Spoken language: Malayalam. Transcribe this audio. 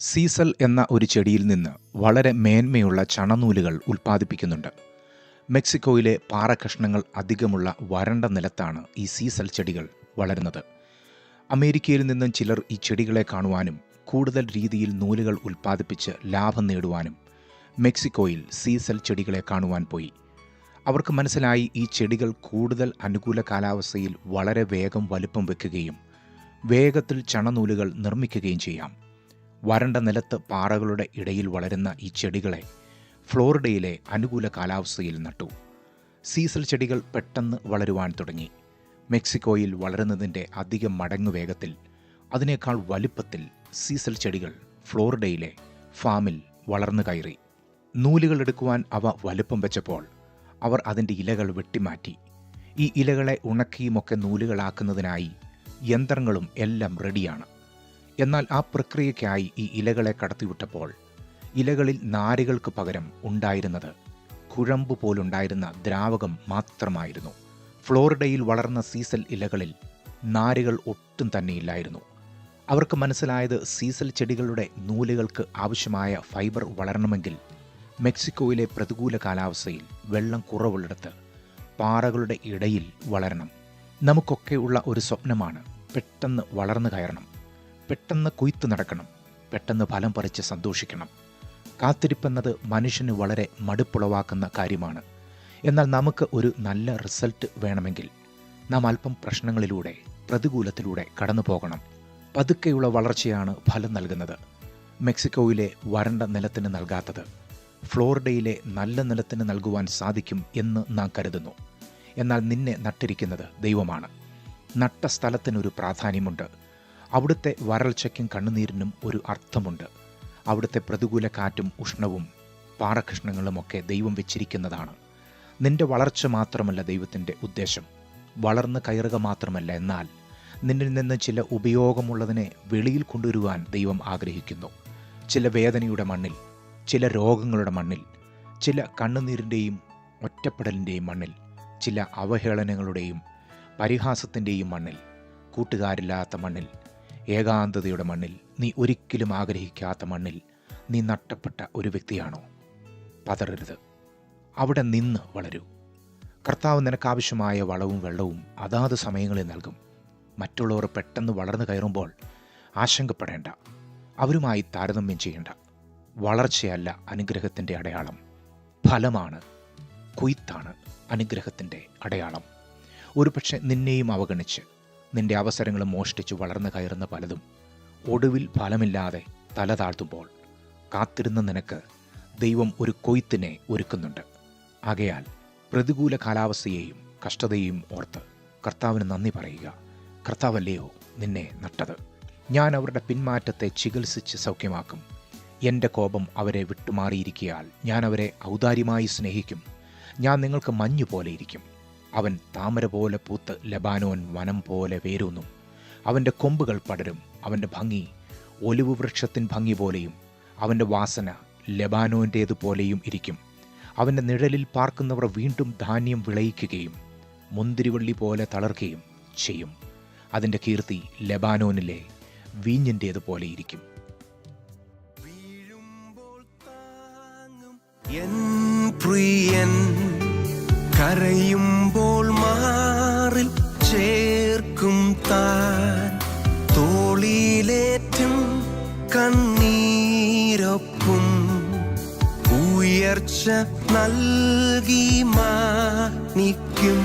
സീസൽ എന്ന ഒരു ചെടിയിൽ നിന്ന് വളരെ മേന്മയുള്ള ചണനൂലുകൾ ഉൽപ്പാദിപ്പിക്കുന്നുണ്ട്. മെക്സിക്കോയിലെ പാറക്കഷ്ണങ്ങൾ അധികമുള്ള വരണ്ട നിലത്താണ് ഈ സീസൽ ചെടികൾ വളരുന്നത്. അമേരിക്കയിൽ നിന്നും ചിലർ ഈ ചെടികളെ കാണുവാനും കൂടുതൽ രീതിയിൽ നൂലുകൾ ഉൽപ്പാദിപ്പിച്ച് ലാഭം നേടുവാനും മെക്സിക്കോയിൽ സീസൽ ചെടികളെ കാണുവാൻ പോയി. അവർക്ക് മനസ്സിലായി ഈ ചെടികൾ കൂടുതൽ അനുകൂല കാലാവസ്ഥയിൽ വളരെ വേഗം വലുപ്പം വെക്കുകയും വേഗത്തിൽ ചണനൂലുകൾ നിർമ്മിക്കുകയും ചെയ്യാം. വരണ്ട നിലത്ത് പാറകളുടെ ഇടയിൽ വളരുന്ന ഈ ചെടികളെ ഫ്ലോറിഡയിലെ അനുകൂല കാലാവസ്ഥയിൽ നട്ടു. സീസൽ ചെടികൾ പെട്ടെന്ന് വളരുവാൻ തുടങ്ങി. മെക്സിക്കോയിൽ വളരുന്നതിന്റെ അധികം മടങ്ങു വേഗത്തിൽ അതിനേക്കാൾ വലുപ്പത്തിൽ സീസൽ ചെടികൾ ഫ്ലോറിഡയിലെ ഫാമിൽ വളർന്നു കയറി. നൂലുകൾ എടുക്കുവാൻ അവ വലുപ്പം വെച്ചപ്പോൾ അവർ അതിന്റെ ഇലകൾ വെട്ടിമാറ്റി. ഈ ഇലകളെ ഉണക്കിയുമൊക്കെ നൂലുകളാക്കുന്നതിനായി യന്ത്രങ്ങളും എല്ലാം റെഡിയാണ്. എന്നാൽ ആ പ്രക്രിയയ്ക്കായി ഈ ഇലകളെ കടത്തിവിട്ടപ്പോൾ ഇലകളിൽ നാരുകൾക്ക് പകരം ഉണ്ടായിരുന്നത് കുഴമ്പ് പോലുണ്ടായിരുന്ന ദ്രാവകം മാത്രമായിരുന്നു. ഫ്ലോറിഡയിൽ വളർന്ന സീസൽ ഇലകളിൽ നാരുകൾ ഒട്ടും തന്നെയില്ലായിരുന്നു അവർക്ക് മനസ്സിലായത് സീസൽ ചെടികളുടെ നൂലുകൾക്ക് ആവശ്യമായ ഫൈബർ വളരണമെങ്കിൽ മെക്സിക്കോയിലെ പ്രതികൂല കാലാവസ്ഥയിൽ വെള്ളം കുറവുള്ളിടത്ത് പാറകളുടെ ഇടയിൽ വളരണം. നമുക്കൊക്കെയുള്ള ഒരു സ്വപ്നമാണ് പെട്ടെന്ന് വളർന്നു കയറണം. പെട്ടെന്ന് കൊയ്ത്ത് നടക്കണം. പെട്ടെന്ന് ഫലം പറിച്ച് സന്തോഷിക്കണം. കാത്തിരിപ്പെന്നത് മനുഷ്യന് വളരെ മടുപ്പുളവാക്കുന്ന കാര്യമാണ്. എന്നാൽ നമുക്ക് ഒരു നല്ല റിസൾട്ട് വേണമെങ്കിൽ നാം അല്പം പ്രശ്നങ്ങളിലൂടെ പ്രതികൂലത്തിലൂടെ കടന്നു പോകണം. പതുക്കെയുള്ള വളർച്ചയാണ് ഫലം നൽകുന്നത്. മെക്സിക്കോയിലെ വരണ്ട നിലത്തിന് നൽകാത്തത് ഫ്ലോറിഡയിലെ നല്ല നിലത്തിന് നൽകുവാൻ സാധിക്കും എന്ന് നാം കരുതുന്നു. എന്നാൽ നിന്നെ നട്ടിരിക്കുന്നത് ദൈവമാണ്. നട്ട സ്ഥലത്തിനൊരു പ്രാധാന്യമുണ്ട്. അവിടുത്തെ വരൾച്ചയ്ക്കും കണ്ണുനീരിനും ഒരു അർത്ഥമുണ്ട്. അവിടുത്തെ പ്രതികൂല കാറ്റും ഉഷ്ണവും പാറകഷ്ണങ്ങളുമൊക്കെ ദൈവം വെച്ചിരിക്കുന്നതാണ്. നിന്റെ വളർച്ച മാത്രമല്ല ദൈവത്തിന്റെ ഉദ്ദേശം. വളർന്ന് കയറുക മാത്രമല്ല എന്നാൽ നിന്നിൽ നിന്ന് ചില ഉപയോഗമുള്ളതിനെ വെളിയിൽ കൊണ്ടുവരുവാൻ ദൈവം ആഗ്രഹിക്കുന്നു. ചില വേദനയുടെ മണ്ണിൽ ചില രോഗങ്ങളുടെ മണ്ണിൽ ചില കണ്ണുനീരിന്റെയും ഒറ്റപ്പെടലിന്റെയും മണ്ണിൽ ചില അവഹേളനങ്ങളുടെയും പരിഹാസത്തിന്റെയും മണ്ണിൽ കൂട്ടുകാരില്ലാത്ത മണ്ണിൽ ഏകാന്തതയുടെ മണ്ണിൽ നീ ഒരിക്കലും ആഗ്രഹിക്കാത്ത മണ്ണിൽ നീ നട്ടപ്പെട്ട ഒരു വ്യക്തിയാണോ? പതറരുത്. അവിടെ നിന്ന് വളരൂ. കർത്താവ് നിനക്കാവശ്യമായ വളവും വെള്ളവും അതാത് സമയങ്ങളിൽ നൽകും. മറ്റുള്ളവർ പെട്ടെന്ന് വളർന്നു കയറുമ്പോൾ ആശങ്കപ്പെടേണ്ട. അവരുമായി താരതമ്യം ചെയ്യേണ്ട. വളർച്ചയല്ല അനുഗ്രഹത്തിന്റെ അടയാളം. ഫലമാണ് കൊയ്ത്താണ് അനുഗ്രഹത്തിന്റെ അടയാളം. ഒരുപക്ഷെ നിന്നെയും അവഗണിച്ച് നിന്റെ അവസരങ്ങളും മോഷ്ടിച്ചു വളർന്നു കയറുന്ന പലതും ഒടുവിൽ ഫലമില്ലാതെ തല താഴ്ത്തുമ്പോൾ കാത്തിരുന്ന നിനക്ക് ദൈവം ഒരു കൊയ്ത്തിനെ ഒരുക്കുന്നുണ്ട്. ആകയാൽ പ്രതികൂല കാലാവസ്ഥയെയും കഷ്ടതയെയും ഓർത്ത് കർത്താവിന് നന്ദി പറയുക. കർത്താവല്ലയോ നിന്നെ നട്ടത്. ഞാൻ അവരുടെ പിന്മാറ്റത്തെ ചികിത്സിച്ച് സൗഖ്യമാക്കും. എന്റെ കോപം അവരെ വിട്ടുമാറിയിരിക്കയാൽ ഞാൻ അവരെ ഔദാര്യമായി സ്നേഹിക്കും. ഞാൻ നിങ്ങൾക്ക് മഞ്ഞു പോലെ ഇരിക്കും. അവൻ താമര പോലെ പൂത്ത് ലബാനോൻ വനം പോലെ വേരൂന്നു. അവന്റെ കൊമ്പുകൾ പടരും അവന്റെ ഭംഗി ഒലിവ് വൃക്ഷത്തിൻ ഭംഗി പോലെയും അവന്റെ വാസന ലബാനോന്റേതുപോലെയും ഇരിക്കും. അവന്റെ നിഴലിൽ പാർക്കുന്നവർ വീണ്ടും ധാന്യം വിളയിക്കുകയും മുന്തിരിവള്ളി പോലെ തളർക്കുകയും ചെയ്യും. അതിന്റെ കീർത്തി ലബാനോനിലെ വീഞ്ഞിന്റേതുപോലെ ഇരിക്കും. പ്രിയൻ കരയുമ്പോൾ കണ്ണീരൊപ്പും ഉയർച്ച നൽകി മാനിക്കും.